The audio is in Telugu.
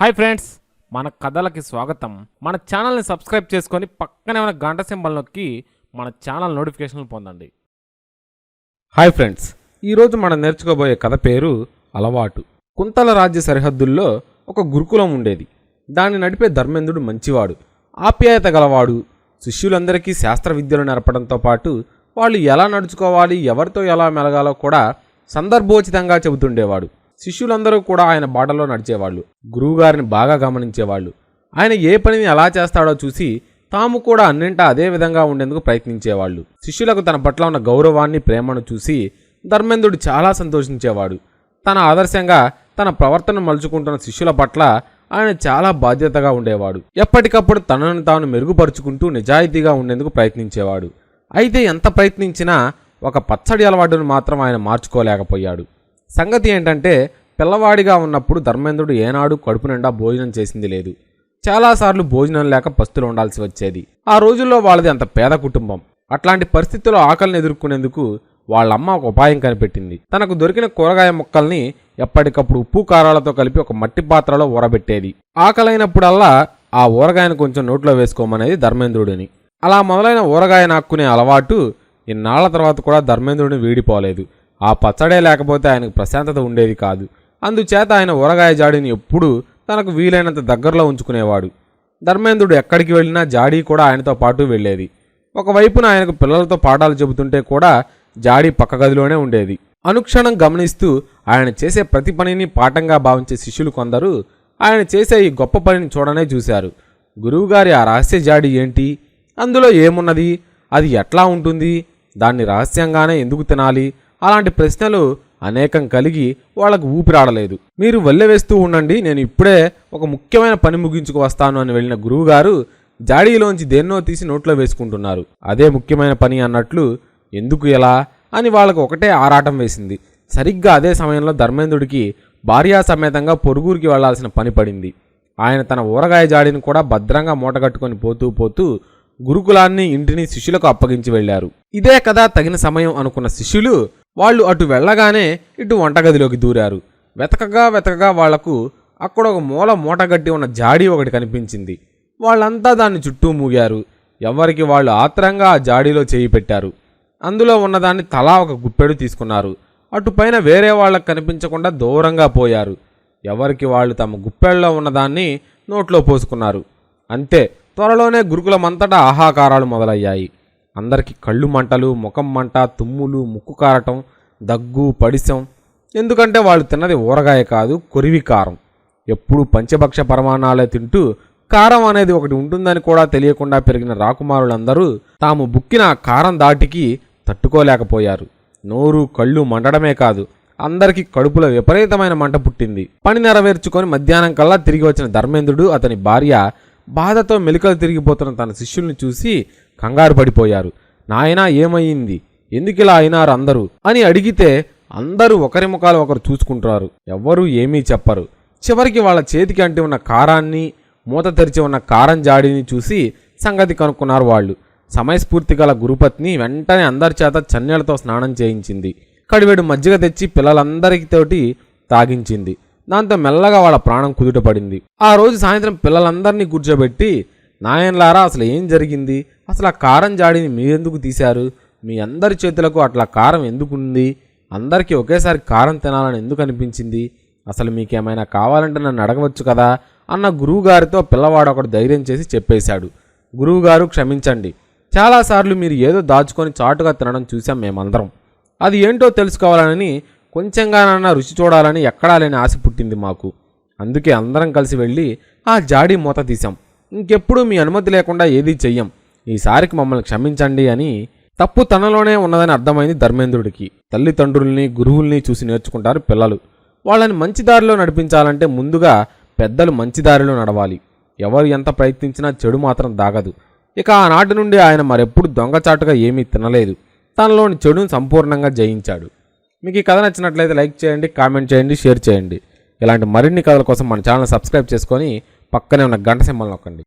హాయ్ ఫ్రెండ్స్ మన కథలకి స్వాగతం. మన ఛానల్ని సబ్స్క్రైబ్ చేసుకొని పక్కనే ఉన్న గంట సింబల్ నొక్కి మన ఛానల్ నోటిఫికేషన్లు పొందండి. హాయ్ ఫ్రెండ్స్ ఈరోజు మనం నేర్చుకోబోయే కథ పేరు అలవాటు. కుంతల రాజ్య సరిహద్దుల్లో ఒక గురుకులం ఉండేది. దాన్ని నడిపే ధర్మేంద్రుడు మంచివాడు. ఆప్యాయత గలవాడు. శిష్యులందరికీ శాస్త్ర విద్యలు నేర్పడంతో పాటు వాళ్ళు ఎలా నడుచుకోవాలి ఎవరితో ఎలా మెలగాలో కూడా సందర్భోచితంగా చెబుతుండేవాడు. శిష్యులందరూ కూడా ఆయన బాటలో నడిచేవాళ్ళు. గురువుగారిని బాగా గమనించేవాళ్ళు. ఆయన ఏ పనిని ఎలా చేస్తాడో చూసి తాము కూడా అన్నింటా అదే విధంగా ఉండేందుకు ప్రయత్నించేవాళ్ళు. శిష్యులకు తన పట్ల ఉన్న గౌరవాన్ని ప్రేమను చూసి ధర్మేంద్రుడు చాలా సంతోషించేవాడు. తన ఆదర్శంగా తన ప్రవర్తన మలుచుకుంటున్న శిష్యుల పట్ల ఆయన చాలా బాధ్యతగా ఉండేవాడు. ఎప్పటికప్పుడు తనను తాను మెరుగుపరుచుకుంటూ నిజాయితీగా ఉండేందుకు ప్రయత్నించేవాడు. అయితే ఎంత ప్రయత్నించినా ఒక పచ్చడి అలవాటును మాత్రం ఆయన మార్చుకోలేకపోయాడు. సంగతి ఏంటంటే పిల్లవాడిగా ఉన్నప్పుడు ధర్మేంద్రుడు ఏనాడు కడుపు నిండా భోజనం చేసింది లేదు. చాలాసార్లు భోజనం లేక పస్తులు ఉండాల్సి వచ్చేది. ఆ రోజుల్లో వాళ్ళది అంత పేద కుటుంబం. అట్లాంటి పరిస్థితుల్లో ఆకలిని ఎదుర్కొనేందుకు వాళ్ళమ్మ ఒక ఉపాయం కనిపెట్టింది. తనకు దొరికిన కూరగాయ ముక్కల్ని ఎప్పటికప్పుడు ఉప్పు కారాలతో కలిపి ఒక మట్టి పాత్రలో ఊరబెట్టేది. ఆకలైనప్పుడల్లా ఆ ఊరగాయను కొంచెం నోట్లో వేసుకోమనేది ధర్మేంద్రుడిని. అలా మొదలైన ఊరగాయ నాక్కునే అలవాటు ఇన్నాళ్ళ తర్వాత కూడా ధర్మేంద్రుడిని వీడిపోలేదు. ఆ పచ్చడే లేకపోతే ఆయనకు ప్రశాంతత ఉండేది కాదు. అందుచేత ఆయన ఊరగాయ జాడిని ఎప్పుడూ తనకు వీలైనంత దగ్గరలో ఉంచుకునేవాడు. ధర్మేంద్రుడు ఎక్కడికి వెళ్ళినా జాడీ కూడా ఆయనతో పాటు వెళ్ళేది. ఒకవైపున ఆయనకు పిల్లలతో పాఠాలు చెబుతుంటే కూడా జాడీ పక్క గదిలోనే ఉండేది. అనుక్షణం గమనిస్తూ ఆయన చేసే ప్రతి పనిని పాఠంగా భావించే శిష్యులు కొందరు ఆయన చేసే ఈ గొప్ప పనిని చూడనే చూశారు. గురువుగారి ఆ రహస్య జాడి ఏంటి? అందులో ఏమున్నది? అది ఎట్లా ఉంటుంది? దాన్ని రహస్యంగానే ఎందుకు తినాలి? అలాంటి ప్రశ్నలు అనేకం కలిగి వాళ్ళకు ఊపిరాడలేదు. మీరు వల్లె వేస్తూ ఉండండి నేను ఇప్పుడే ఒక ముఖ్యమైన పని ముగించుకు వస్తాను అని వెళ్ళిన గురువుగారు జాడీలోంచి దేన్నో తీసి నోట్లో వేసుకుంటున్నారు. అదే ముఖ్యమైన పని అన్నట్లు ఎందుకు ఎలా అని వాళ్ళకు ఒకటే ఆరాటం వేసింది. సరిగ్గా అదే సమయంలో ధర్మేంద్రుడికి భార్యా సమేతంగా పొరుగురికి వెళ్ళాల్సిన పని పడింది. ఆయన తన ఊరగాయ జాడిని కూడా భద్రంగా మూటగట్టుకొని పోతూ పోతూ గురుకులాన్ని ఇంటిని శిష్యులకు అప్పగించి వెళ్ళారు ఇదే కదా తగిన సమయం అనుకున్న శిష్యులు వాళ్ళు అటు వెళ్ళగానే ఇటు వంటగదిలోకి దూరారు. వెతకగా వెతకగా వాళ్ళకు అక్కడ ఒక మూల మూటగట్టి ఉన్న జాడీ ఒకటి కనిపించింది. వాళ్ళంతా దాన్ని చుట్టూ మూగారు. ఎవరికి వాళ్ళు ఆత్రంగా ఆ జాడీలో చేయి పెట్టారు. అందులో ఉన్నదాన్ని తలా ఒక గుప్పెడు తీసుకున్నారు. అటుపైన వేరే వాళ్ళకు కనిపించకుండా దూరంగా పోయారు. ఎవరికి వాళ్ళు తమ గుప్పెళ్ళలో ఉన్నదాన్ని నోట్లో పోసుకున్నారు. అంతే త్వరలోనే గురుకులమంతటా ఆహాకారాలు మొదలయ్యాయి. అందరికీ కళ్ళు మంటలు ముఖం మంట తుమ్ములు ముక్కు కారటం దగ్గు పడిసం ఎందుకంటే వాళ్ళు తిన్నది ఊరగాయ కాదు కొరివి కారం. ఎప్పుడూ పంచభక్ష పరమాణాలే తింటూ కారం అనేది ఒకటి ఉంటుందని కూడా తెలియకుండా పెరిగిన రాకుమారులందరూ తాము బుక్కిన కారం దాటికి తట్టుకోలేకపోయారు. నోరు కళ్ళు మండడమే కాదు అందరికీ కడుపులో విపరీతమైన మంట పుట్టింది. పని నెరవేర్చుకొని మధ్యాహ్నం కల్లా తిరిగి వచ్చిన ధర్మేంద్రుడు అతని భార్య బాధతో మెలికలు తిరిగిపోతున్న తన శిష్యుల్ని చూసి కంగారు పడిపోయారు. నాయనా ఏమయ్యింది ఎందుకిలా అయినారు అందరూ? అని అడిగితే అందరూ ఒకరి ముఖాలు ఒకరు చూసుకుంటారు. ఎవ్వరూ ఏమీ చెప్పరు. చివరికి వాళ్ళ చేతికి అంటి ఉన్న కారాన్ని మూత తెరిచి ఉన్న కారం జాడిని చూసి సంగతి కనుక్కున్నారు వాళ్ళు. సమయస్ఫూర్తి గల గురుపత్ని వెంటనే అందరి చేత చన్నెలతో స్నానం చేయించింది. కడివేడు మజ్జిగ తెచ్చి పిల్లలందరితోటి తాగించింది. దాంతో మెల్లగా వాళ్ళ ప్రాణం కుదుటపడింది. ఆ రోజు సాయంత్రం పిల్లలందరినీ కూర్చోబెట్టి నాయన్లారా అసలు ఏం జరిగింది? అసలు ఆ కారం జాడిని మీరెందుకు తీశారు? మీ అందరి చేతులకు అట్లా కారం ఎందుకుంది? అందరికీ ఒకేసారి కారం తినాలని ఎందుకు అనిపించింది? అసలు మీకేమైనా కావాలంటే నన్ను అడగవచ్చు కదా? అన్న గురువుగారితో పిల్లవాడు ఒకడు ధైర్యం చేసి చెప్పేశాడు. గురువుగారు క్షమించండి. చాలాసార్లు మీరు ఏదో దాచుకొని చాటుగా తినడం చూసాం మేమందరం. అది ఏంటో తెలుసుకోవాలని కొంచెంగానన్నా రుచి చూడాలని ఎక్కడా లేని ఆశ పుట్టింది మాకు. అందుకే అందరం కలిసి వెళ్ళి ఆ జాడీ మూత తీసాం ఇంకెప్పుడు మీ అనుమతి లేకుండా ఏదీ చెయ్యం. ఈసారికి మమ్మల్ని క్షమించండి అని తప్పు తనలోనే ఉన్నదని అర్థమైంది ధర్మేంద్రుడికి. తల్లిదండ్రుల్ని గురువుల్ని చూసి నేర్చుకుంటారు పిల్లలు. వాళ్ళని మంచి దారిలో నడిపించాలంటే ముందుగా పెద్దలు మంచి దారిలో నడవాలి. ఎవరు ఎంత ప్రయత్నించినా చెడు మాత్రం దాగదు. ఇక ఆనాటి నుండి ఆయన మరెప్పుడు దొంగచాటుగా ఏమీ తినలేదు. తనలోని చెడును సంపూర్ణంగా జయించాడు. మీకు ఈ కథ నచ్చినట్లయితే లైక్ చేయండి కామెంట్ చేయండి షేర్ చేయండి. ఇలాంటి మరిన్ని కథల కోసం మన ఛానల్ సబ్స్క్రైబ్ చేసుకొని పక్కనే ఉన్న గంట సింబల్ నొక్కండి.